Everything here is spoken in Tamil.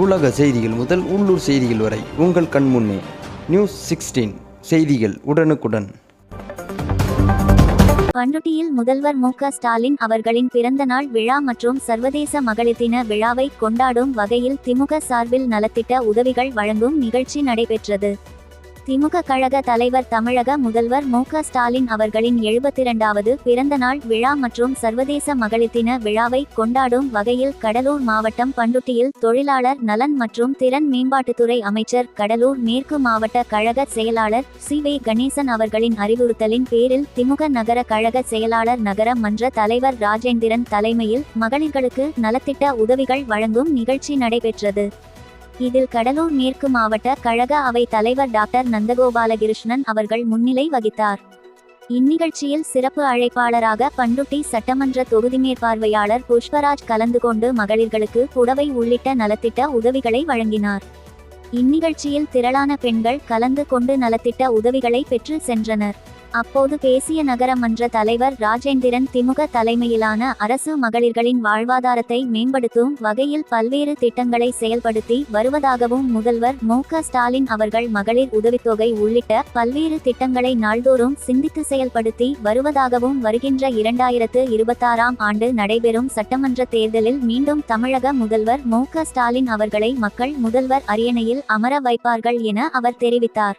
உலக செய்திகள் முதல் உள்ளூர் செய்திகள் வரை உங்கள் கண் முன்னே. நியூஸ் சிக்ஸ்டீன் செய்திகள் உடனுக்குடன். பண்ருட்டியில் முதல்வர் மு ஸ்டாலின் அவர்களின் பிறந்தநாள் விழா மற்றும் சர்வதேச மகளிர் தின விழாவை கொண்டாடும் வகையில் திமுக சார்பில் நலத்திட்ட உதவிகள் வழங்கும் நிகழ்ச்சி நடைபெற்றது. திமுக கழக தலைவர் தமிழக முதல்வர் மு ஸ்டாலின் அவர்களின் எழுபத்தி இரண்டாவது பிறந்தநாள் விழா மற்றும் சர்வதேச மகளிர் தின விழாவை கொண்டாடும் வகையில் கடலூர் மாவட்டம் பண்டுட்டியில் தொழிலாளர் நலன் மற்றும் திறன் மேம்பாட்டுத்துறை அமைச்சர் கடலூர் மேற்கு மாவட்ட கழக செயலாளர் சி வே கணேசன் அவர்களின் அறிவுறுத்தலின் பேரில் திமுக நகர கழக செயலாளர் நகர மன்ற தலைவர் ராஜேந்திரன் தலைமையில் மகளிர்களுக்கு நலத்திட்ட உதவிகள் வழங்கும் நிகழ்ச்சி நடைபெற்றது. இதில் கடலூர் மேற்கு மாவட்ட கழக அவை தலைவர் டாக்டர் நந்தகோபாலகிருஷ்ணன் அவர்கள் முன்னிலை வகித்தார். இந்நிகழ்ச்சியில் சிறப்பு அழைப்பாளராக பண்டுட்டி சட்டமன்ற தொகுதி மேற்பார்வையாளர் புஷ்பராஜ் கலந்து கொண்டு மகளிர்களுக்கு புடவை உள்ளிட்ட நலத்திட்ட உதவிகளை வழங்கினார். இந்நிகழ்ச்சியில் திரளான பெண்கள் கலந்து கொண்டு நலத்திட்ட உதவிகளை பெற்று சென்றனர். அப்போது பேசிய நகர மன்ற தலைவர் ராஜேந்திரன் திமுக தலைமையிலான அரசு மகளிர்களின் வாழ்வாதாரத்தை மேம்படுத்தும் வகையில் பல்வேறு திட்டங்களை செயல்படுத்தி வருவதாகவும் முதல்வர் மு ஸ்டாலின் அவர்கள் மகளிர் உதவித்தொகை உள்ளிட்ட பல்வேறு திட்டங்களை நாள்தோறும் சிந்தித்து செயல்படுத்தி வருவதாகவும் வருகின்ற இரண்டாயிரத்து இருபத்தாறாம் ஆண்டு நடைபெறும் சட்டமன்ற தேர்தலில் மீண்டும் தமிழக முதல்வர் மு ஸ்டாலின் அவர்களை மக்கள் முதல்வர் அரியணையில் அமர வைப்பார்கள் என அவர் தெரிவித்தார்.